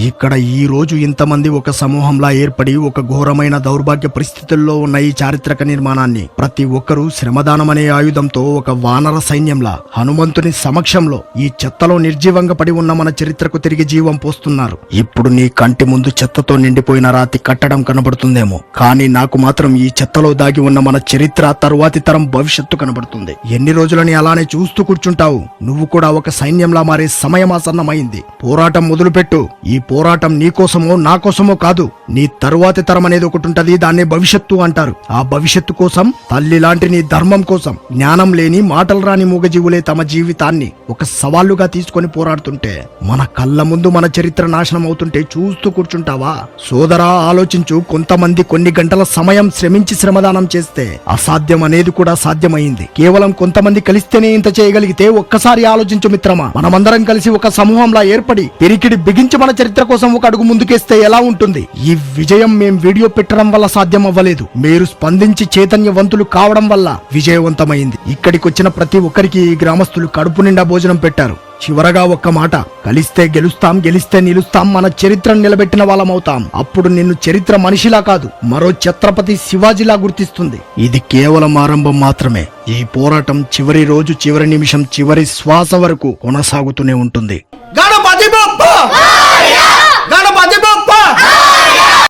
ఇక్కడ ఈ రోజు ఇంతమంది ఒక సమూహంలా ఏర్పడి ఒక ఘోరమైన దౌర్భాగ్య పరిస్థితుల్లో ఉన్న ఈ చారిత్రక నిర్మాణాన్ని ప్రతి ఒక్కరూ శ్రమదానమనే ఆయుధంతో ఒక వానర సైన్యంలా హనుమంతుని సమక్షంలో ఈ చెత్తలో నిర్జీవంగా పడి ఉన్న మన చరిత్రకు తిరిగి జీవం పోస్తున్నారు. ఇప్పుడు నీ కంటి ముందు చెత్తతో నిండిపోయిన రాతి కట్టడం కనబడుతుందేమో. కానీ నాకు మాత్రం ఈ చెత్తలో దాగి ఉన్న మన చరిత్ర తరువాతి తరం భవిష్యత్తు కనబడుతుంది. ఎన్ని రోజులని అలానే చూస్తూ కూర్చుంటావు. నువ్వు కూడా ఒక సైన్యంలా మారే సమయం ఆసన్నమైంది పోరాటం మొదలుపెట్టు. ఈ పోరాటం నీ కోసమో నా కోసమో కాదు నీ తరువాతి తరం అనేది ఒకటి ఉంటది దాన్ని భవిష్యత్తు అంటారు. ఆ భవిష్యత్తు కోసం తల్లి లాంటి నీ ధర్మం కోసం జ్ఞానం లేని మాటలు రాని మూగజీవులే తమ జీవితాన్ని ఒక సవాళ్ళుగా తీసుకొని పోరాడుతుంటే మన కళ్ళ ముందు మన చరిత్ర నాశనం అవుతుంటే చూస్తూ కూర్చుంటావా? సోదరా ఆలోచించు. కొంతమంది కొన్ని గంటల సమయం శ్రమించి శ్రమదానం చేస్తే అసాధ్యం అనేది కూడా సాధ్యమైంది. కేవలం కొంతమంది కలిస్తేనే ఇంత చేయగలిగితే ఒక్కసారి ఆలోచించు మిత్రమా. మనమందరం కలిసి ఒక సమూహంలా ఏర్పడి పెరికిడి బిగించి మన చరిత్ర కోసం ఒక అడుగు ముందుకేస్తే ఎలా ఉంటుంది? ఈ విజయం మేం వీడియో పెట్టడం వల్ల సాధ్యం అవ్వలేదు. మీరు స్పందించి చైతన్యవంతులు కావడం వల్ల విజయవంతమైంది. ఇక్కడికి వచ్చిన ప్రతి ఒక్కరికి ఈ గ్రామస్తులు కడుపు నిండా భోజనం పెట్టారు. చివరగా ఒక్క మాట కలిస్తే గెలుస్తాం గెలిస్తే నిలుస్తాం మన చరిత్రను నిలబెట్టిన వాళ్ళమవుతాం అప్పుడు నిన్ను చరిత్ర మనిషిలా కాదు మరో ఛత్రపతి శివాజీలా గుర్తిస్తుంది. ఇది కేవలం ఆరంభం మాత్రమే. ఈ పోరాటం చివరి రోజు చివరి నిమిషం చివరి శ్వాస వరకు కొనసాగుతూనే ఉంటుంది. గణపతి బొప్ప